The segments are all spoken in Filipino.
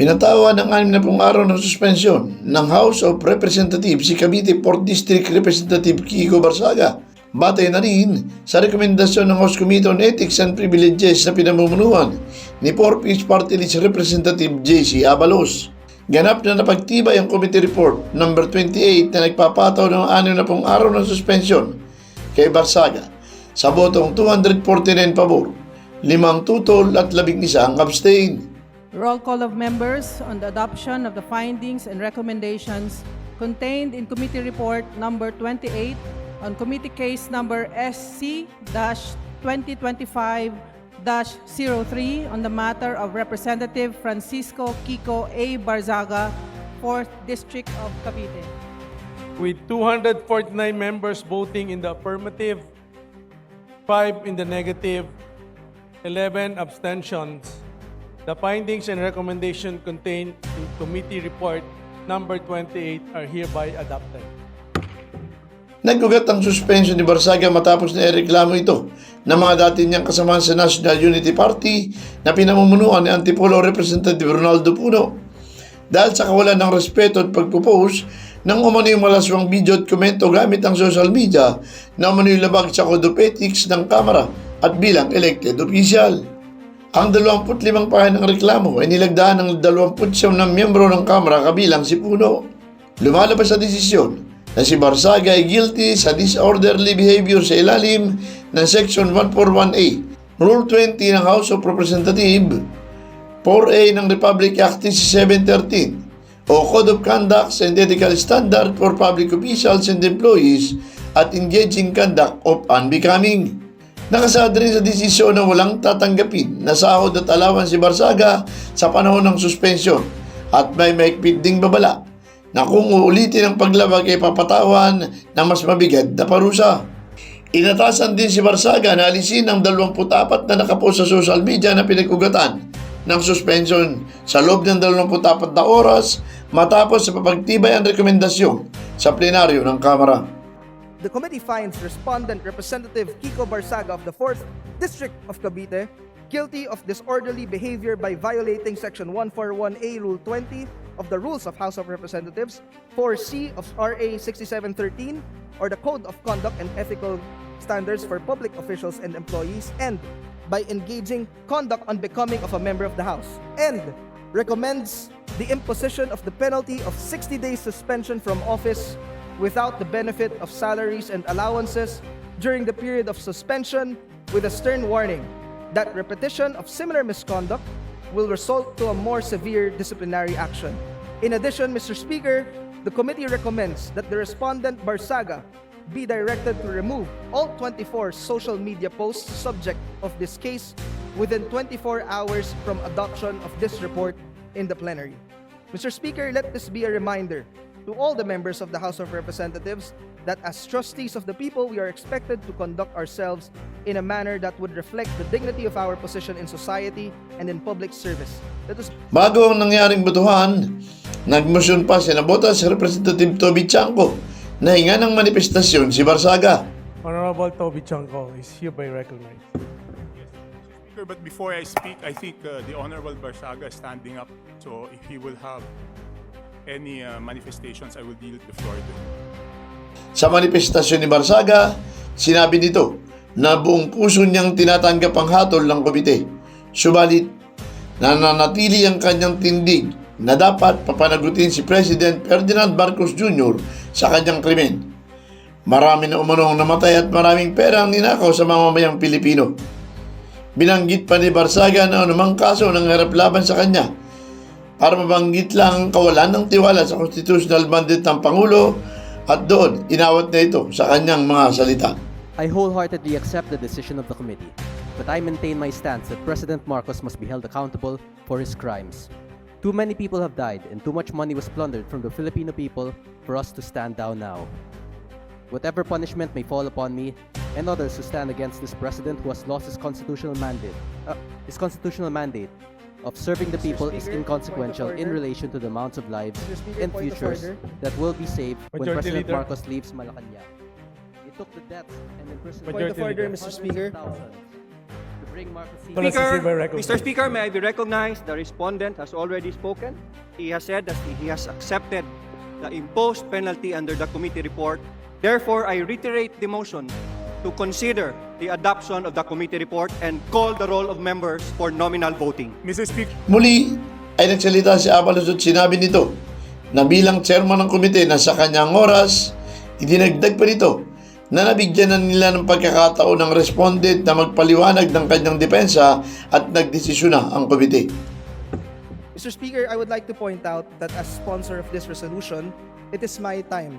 Pinatawa ng anim na pong araw ng suspensyon ng House of Representatives si Cavite 4th District Representative Kiko Barsaga. Batay na rin sa rekomendasyon ng House Committee on Ethics and Privileges na pinamumunuan ni 4 Party List Representative J.C. Abalos. Ganap na napagtibay ang committee report number 28 na nagpapataw ng anim na pong araw ng suspensyon kay Barsaga sa botong 249 pabor, limang tutol at labing isang abstain. Roll call of members on the adoption of the findings and recommendations contained in Committee Report Number 28 on Committee Case Number SC-2025-03 on the matter of Representative Francisco Kiko A. Barzaga, 4th District of Cavite. with 249 members voting in the affirmative, 5 in the negative, 11 abstentions. The findings and recommendation contained in committee report number 28 are hereby adopted. Nagugat ang suspension ni Barsaga matapos na ireklamo ito ng mga dati niyang kasamahan sa National Unity Party na pinamumunuan ni Antipolo Representative Ronaldo Puno. Dahil sa kawalan ng respeto at pagpupost ng umano'y malaswang video at komento gamit ang social media na umano'y labag sa code ng Kamara at bilang elected official. Ang 25 pahan ng reklamo ay nilagdaan ng 29 na miyembro ng Kamara kabilang si Puno. Lumalabas sa desisyon na si Barsaga ay guilty sa disorderly behavior sa ilalim ng Section 141A, Rule 20 ng House of Representatives, 4A ng Republic Act 1713 o Code of Conduct and Ethical Standard for Public Officials and Employees at Engaging Conduct of Unbecoming. Nakasad rin sa desisyon na walang tatanggapin na sahod at alawan si Barsaga sa panahon ng suspensyon at may maikpit ding babala na kung uulitin ang paglabag ay papatawan ng mas mabigat na parusa. Inatasan din si Barsaga na alisin ang 24 na nakapost sa social media na pinagugatan ng suspension sa loob ng 24 na oras matapos sa papagtibay ang rekomendasyon sa plenaryo ng Kamara. The committee finds respondent Representative Kiko Barsaga of the 4th District of Cavite guilty of disorderly behavior by violating Section 141A Rule 20 of the Rules of House of Representatives, 4C of RA 6713, or the Code of Conduct and Ethical Standards for Public Officials and Employees, and by engaging conduct unbecoming of a member of the House, and recommends the imposition of the penalty of 60 days suspension from office without the benefit of salaries and allowances during the period of suspension with a stern warning that repetition of similar misconduct will result to a more severe disciplinary action. In addition, Mr. Speaker, the committee recommends that the respondent Barsaga be directed to remove all 24 social media posts subject of this case within 24 hours from adoption of this report in the plenary. Mr. Speaker, let this be a reminder to all the members of the House of Representatives that as trustees of the people, we are expected to conduct ourselves in a manner that would reflect the dignity of our position in society and in public service. Let us Bago ang nangyaring butuhan, nagmosyon pa si Nabotas Representative Toby Chanco na hinga ng manifestasyon si Barsaga. Honorable Toby Chanco is hereby recognized. But before I speak, I think uh, the Honorable Barsaga is standing up. So if he will have any uh, manifestations, I will yield the floor to. Sa manifestasyon ni Barsaga, sinabi nito na buong puso niyang tinatanggap ang hatol ng komite. Subalit, nananatili ang kanyang tindig na dapat papanagutin si President Ferdinand Marcos Jr. sa kanyang krimen. Marami na umanong namatay at maraming pera ang ninakaw sa mamamayang Pilipino. Binanggit pa ni Barsaga na anumang kaso ng harap laban sa kanya para mabanggit lang ang kawalan ng tiwala sa constitutional mandate ng Pangulo at doon inawat na ito sa kanyang mga salita. I wholeheartedly accept the decision of the committee, but I maintain my stance that President Marcos must be held accountable for his crimes. Too many people have died and too much money was plundered from the Filipino people for us to stand down now. Whatever punishment may fall upon me and others who stand against this president who has lost his constitutional mandate, uh, his constitutional mandate of serving the people is inconsequential in relation to the amounts of lives and futures that will be saved when Majority President Leader. Marcos leaves Malacanang. It took the deaths and imprisonment Point of order, Leader. Mr. Speaker. to Bring Marcos Speaker. Mr. Speaker, may I be recognized? The respondent has already spoken. He has said that he has accepted the imposed penalty under the committee report. Therefore, I reiterate the motion to consider the adoption of the committee report and call the roll of members for nominal voting. Mr. Speaker, Muli ay nagsalita si Abalos at sinabi nito na bilang chairman ng komite na sa kanyang oras, idinagdag pa nito na nabigyan na nila ng pagkakataon ng respondent na magpaliwanag ng kanyang depensa at nagdesisyon na ang komite. Mr. Speaker, I would like to point out that as sponsor of this resolution, it is my time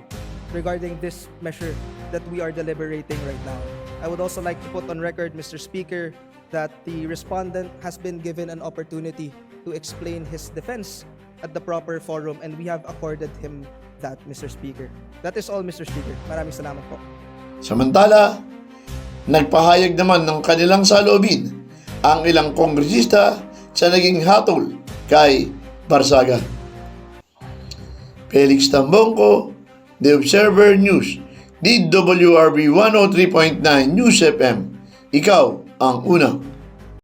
regarding this measure that we are deliberating right now. I would also like to put on record, Mr. Speaker, that the respondent has been given an opportunity to explain his defense at the proper forum and we have accorded him that, Mr. Speaker. That is all, Mr. Speaker. Maraming salamat po. Samantala, nagpahayag naman ng kanilang salobin ang ilang kongresista sa naging hatol kay Barsaga. Felix Tambongko, The Observer News, DWRB 103.9 News FM. Ikaw ang una.